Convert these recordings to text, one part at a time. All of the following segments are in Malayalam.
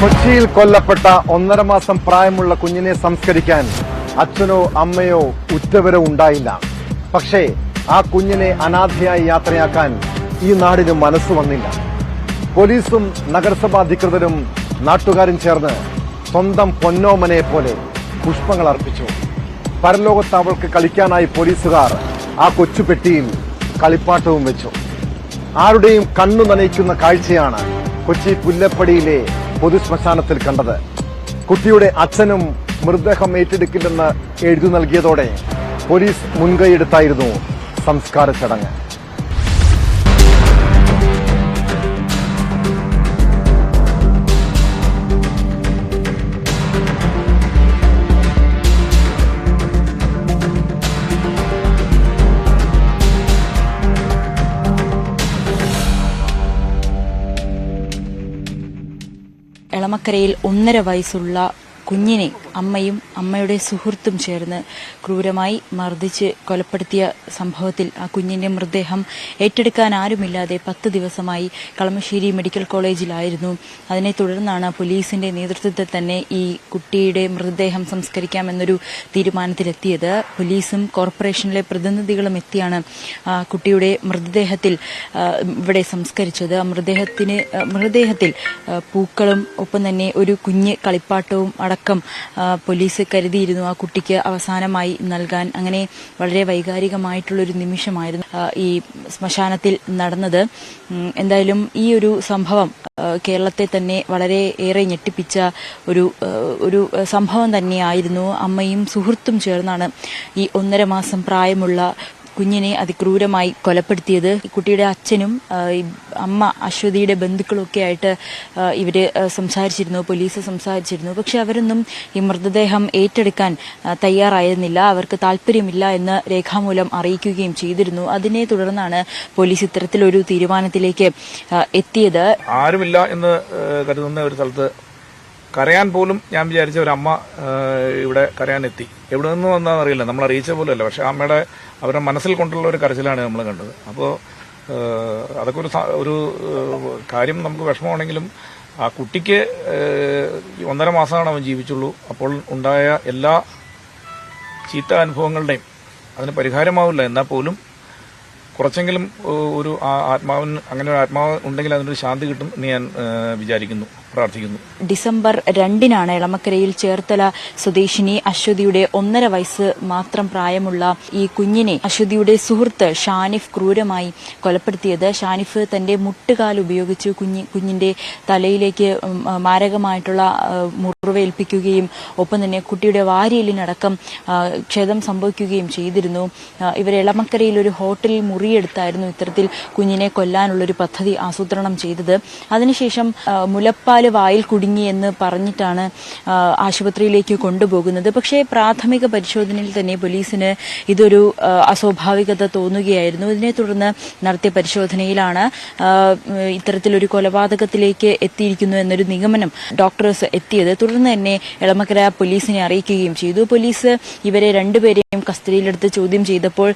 കൊച്ചിയിൽ കൊല്ലപ്പെട്ട ഒന്നര മാസം പ്രായമുള്ള കുഞ്ഞിനെ സംസ്കരിക്കാൻ അച്ഛനോ അമ്മയോ ഉറ്റവരോ ഉണ്ടായില്ല. പക്ഷേ ആ കുഞ്ഞിനെ അനാഥയായി യാത്രയാക്കാൻ ഈ നാടിന് മനസ്സ് വന്നില്ല. പോലീസും നഗരസഭാ അധികൃതരും നാട്ടുകാരും ചേർന്ന് സ്വന്തം പൊന്നോമനെ പോലെ പുഷ്പങ്ങൾ അർപ്പിച്ചു. പരലോകത്ത് അവൾക്ക് കളിക്കാനായി പോലീസുകാർ ആ കൊച്ചുപെട്ടിയിൽ കളിപ്പാട്ടവും വെച്ചു. ആരുടെയും കണ്ണു നനയിക്കുന്ന കാഴ്ചയാണ് കൊച്ചി പുല്ലപ്പടിയിലെ പൊതുശ്മശാനത്തിൽ കണ്ടത്. കുട്ടിയുടെ അച്ഛനും മൃതദേഹം ഏറ്റെടുക്കില്ലെന്ന് എഴുതി നൽകിയതോടെ പോലീസ് മുൻകൈയെടുത്തായിരുന്നു സംസ്കാര ചടങ്ങ്. എളമക്കരയിൽ ഒന്നര വയസ്സുള്ള കുഞ്ഞിനെ അമ്മയും അമ്മയുടെ സുഹൃത്തും ചേർന്ന് ക്രൂരമായി മർദ്ദിച്ച് കൊലപ്പെടുത്തിയ സംഭവത്തിൽ ആ കുഞ്ഞിന്റെ മൃതദേഹം ഏറ്റെടുക്കാൻ ആരുമില്ലാതെ പത്ത് ദിവസമായി കളമശ്ശേരി മെഡിക്കൽ കോളേജിലായിരുന്നു. അതിനെ തുടർന്നാണ് പോലീസിന്റെ നേതൃത്വത്തിൽ തന്നെ ഈ കുട്ടിയുടെ മൃതദേഹം സംസ്കരിക്കാമെന്നൊരു തീരുമാനത്തിലെത്തിയത്. പോലീസും കോർപ്പറേഷനിലെ പ്രതിനിധികളും എത്തിയാണ് കുട്ടിയുടെ മൃതദേഹത്തിൽ ഇവിടെ സംസ്കരിച്ചത്. മൃതദേഹത്തിന് മൃതദേഹത്തിൽ പൂക്കളും ഒപ്പം തന്നെ ഒരു കുഞ്ഞ് കളിപ്പാട്ടവും അടക്കം പോലീസ് കരുതിയിരുന്നു ആ കുട്ടിക്ക് അവസാനമായി നൽകാൻ. അങ്ങനെ വളരെ വൈകാരികമായിട്ടുള്ളൊരു നിമിഷമായിരുന്നു ഈ ശ്മശാനത്തിൽ നടന്നത്. എന്തായാലും ഈ ഒരു സംഭവം കേരളത്തെ തന്നെ വളരെ ഏറെ ഞെട്ടിപ്പിച്ച ഒരു ഒരു സംഭവം തന്നെയായിരുന്നു. അമ്മയും സുഹൃത്തും ചേർന്നാണ് ഈ ഒന്നര മാസം പ്രായമുള്ള കുഞ്ഞിനെ അതിക്രൂരമായി കൊലപ്പെടുത്തിയത്. കുട്ടിയുടെ അച്ഛനും അമ്മ അശ്വതിയുടെ ബന്ധുക്കളൊക്കെ ആയിട്ട് ഇവർ സംസാരിച്ചിരുന്നു പോലീസ് സംസാരിച്ചിരുന്നു. പക്ഷെ അവരൊന്നും ഈ മൃതദേഹം ഏറ്റെടുക്കാൻ തയ്യാറായിരുന്നില്ല. അവർക്ക് താല്പര്യമില്ല എന്ന് രേഖാമൂലം അറിയിക്കുകയും ചെയ്തിരുന്നു. അതിനെ തുടർന്നാണ് പോലീസ് ഇത്തരത്തിലൊരു തീരുമാനത്തിലേക്ക് എത്തിയത്. ആരുമില്ല എന്ന് കരുതുന്ന ഒരു സ്ഥലത്ത് കരയാൻ പോലും ഞാൻ വിചാരിച്ച ഒരു അമ്മ ഇവിടെ കരയാൻ എത്തി എവിടെ നിന്ന് വന്നാന്ന് അറിയില്ല നമ്മൾ അറിയിച്ച പോലുമല്ല. പക്ഷെ അമ്മയുടെ അവരുടെ മനസ്സിൽ കൊണ്ടുള്ള ഒരു കരച്ചിലാണ് നമ്മൾ കണ്ടത്. അപ്പോൾ അതൊക്കെ ഒരു ഒരു കാര്യം നമുക്ക് വിഷമമാണെങ്കിലും ആ കുട്ടിക്ക് ഒന്നര മാസമാണ് അവൻ ജീവിച്ചുള്ളൂ. അപ്പോൾ ഉണ്ടായ എല്ലാ ചീത്ത അനുഭവങ്ങളുടെയും അതിന് പരിഹാരമാവില്ല. എന്നാൽ പോലും കുറച്ചെങ്കിലും ഒരു ആത്മാവിന് അങ്ങനെ ഒരു ആത്മാവ് ഉണ്ടെങ്കിൽ അതിനൊരു ശാന്തി കിട്ടും എന്ന് ഞാൻ വിചാരിക്കുന്നു. പ്രാർത്ഥിക്കുന്നു. ഡിസംബർ രണ്ടിനാണ് എളമക്കരയിൽ ചേർത്തല സ്വദേശിനി അശ്വതിയുടെ ഒന്നര വയസ്സ് മാത്രം പ്രായമുള്ള ഈ കുഞ്ഞിനെ അശ്വതിയുടെ സുഹൃത്ത് ഷാനിഫ് ക്രൂരമായി കൊലപ്പെടുത്തിയത്. ഷാനിഫ് തന്റെ മുട്ടുകാൽ ഉപയോഗിച്ച് കുഞ്ഞി കുഞ്ഞിന്റെ തലയിലേക്ക് മാരകമായിട്ടുള്ള മുറിവേൽപ്പിക്കുകയും ഒപ്പം തന്നെ കുട്ടിയുടെ വാരിയലിനടക്കം ക്ഷതം സംഭവിക്കുകയും ചെയ്തിരുന്നു. ഇവർ എളമക്കരയിൽ ഒരു ഹോട്ടലിൽ മുറിയെടുത്തായിരുന്നു ഇത്തരത്തിൽ കുഞ്ഞിനെ കൊല്ലാനുള്ളൊരു പദ്ധതി ആസൂത്രണം ചെയ്തത്. അതിനുശേഷം ആ, മുലപ്പാൽ വായിൽ കുടുങ്ങി എന്ന് പറഞ്ഞിട്ടാണ് ആശുപത്രിയിലേക്ക് കൊണ്ടുപോകുന്നത്. പക്ഷേ പ്രാഥമിക പരിശോധനയിൽ തന്നെ പോലീസിന് ഇതൊരു അസ്വാഭാവികത തോന്നുകയായിരുന്നു. ഇതിനെ തുടർന്ന് നടത്തിയ പരിശോധനയിലാണ് ഇത്തരത്തിലൊരു കൊലപാതകത്തിലേക്ക് എത്തിയിരിക്കുന്നു എന്നൊരു നിഗമനം ഡോക്ടേഴ്സ് എത്തിയത്. തുടർന്ന് തന്നെ എളമക്കര പോലീസിനെ അറിയിക്കുകയും ചെയ്തു. പോലീസ് ഇവരെ രണ്ടുപേരെയും കസ്റ്റഡിയിലെടുത്ത് ചോദ്യം ചെയ്തപ്പോൾ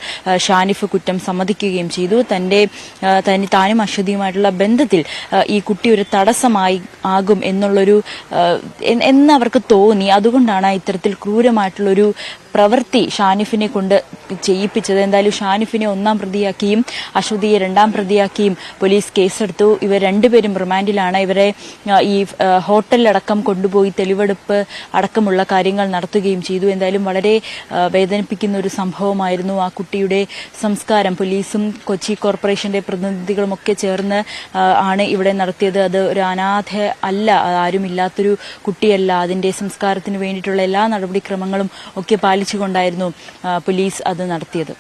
ഷാനിഫ് കുറ്റം സമ്മതിക്കുകയും ചെയ്തു. തന്റെ താനും അശ്വതിയുമായിട്ടുള്ള ബന്ധത്തിൽ ഈ കുട്ടി ഒരു തടസ്സമായി ആകും എന്നുള്ളൊരു എന്നവർക്ക് തോന്നി. അതുകൊണ്ടാണ് ഇത്തരത്തിൽ ക്രൂരമായിട്ടുള്ളൊരു പ്രവൃത്തി ഷാനിഫിനെ കൊണ്ട് ചെയ്യിപ്പിച്ചത്. എന്തായാലും ഷാനിഫിനെ ഒന്നാം പ്രതിയാക്കിയും അശ്വതിയെ രണ്ടാം പ്രതിയാക്കിയും പോലീസ് കേസെടുത്തു. ഇവർ രണ്ടുപേരും റിമാൻഡിലാണ്. ഇവരെ ഈ ഹോട്ടലിലടക്കം കൊണ്ടുപോയി തെളിവെടുപ്പ് അടക്കമുള്ള കാര്യങ്ങൾ നടത്തുകയും ചെയ്തു. എന്തായാലും വളരെ വേദനിപ്പിക്കുന്ന ഒരു സംഭവമായിരുന്നു ആ കുട്ടിയുടെ സംസ്കാരം. പോലീസും കൊച്ചി കോർപ്പറേഷന്റെ പ്രതിനിധികളും ഒക്കെ ചേർന്ന് ആണ് ഇവിടെ നടത്തിയത്. അത് ഒരു അനാഥ അല്ല ആരുമില്ലാത്തൊരു കുട്ടിയല്ല. അതിന്റെ സംസ്കാരത്തിന് വേണ്ടിയിട്ടുള്ള എല്ലാ നടപടിക്രമങ്ങളും ഒക്കെ പാലിച്ചുകൊണ്ടായിരുന്നു ആ, പോലീസ് അത് നടത്തിയത്.